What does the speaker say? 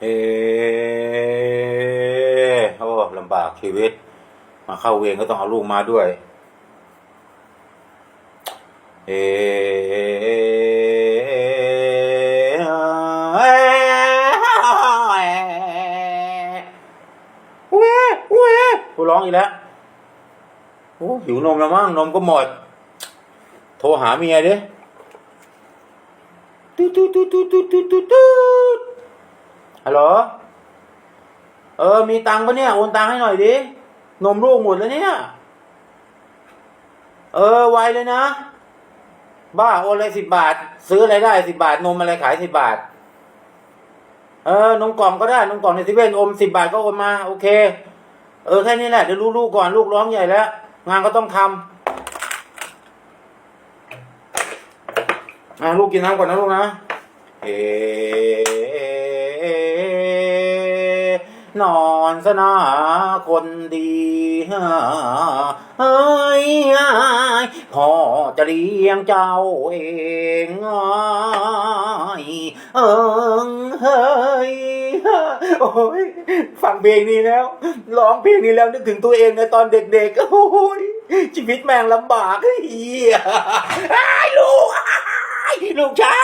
เอโอ้ลำบากชีวิต มาเข้าเวรก็ต้องเอาลูกมาด้วย เอเว้เว้กูร้องอีกแล้วโอ้หิวนมแล้วมั้งนมก็หมด โทรหาเมียดิตุ๊ดตุ๊ดตุ๊ตุ๊ตุ๊ตุ๊ ฮัลโหล เออ มีตังค์ปะเนี่ย โอนตังค์ให้หน่อยดิ นมลูกหมดแล้วเนี่ย เออ ไวเลยนะ บ้า โอนเลยสิบบาท ซื้ออะไรได้สิบบาท นมอะไรขายสิบบาท เออ นมกล่องก็ได้ นมกล่องในเซเว่นอมสิบบาทก็โอนมา โอเค เออ แค่นี้แหละ เดี๋ยวรู้ลูกก่อน ลูกร้องใหญ่แล้ว งานก็ต้องทำอะลูกกินน้ำก่อนนะลูกนะ เอ นอนสนาคนดีเฮ้ยพ่อจะเลี้ยงเจ้าเองเอิงเฮ้ยโอ้ยฟังเพลงนี้แล้วร้องเพลงนี้แล้วนึกถึงตัวเองในตอนเด็กๆโอ้ยชีวิตแม่งลำบากเฮียไอ้ลูกไอ้ลูกชาย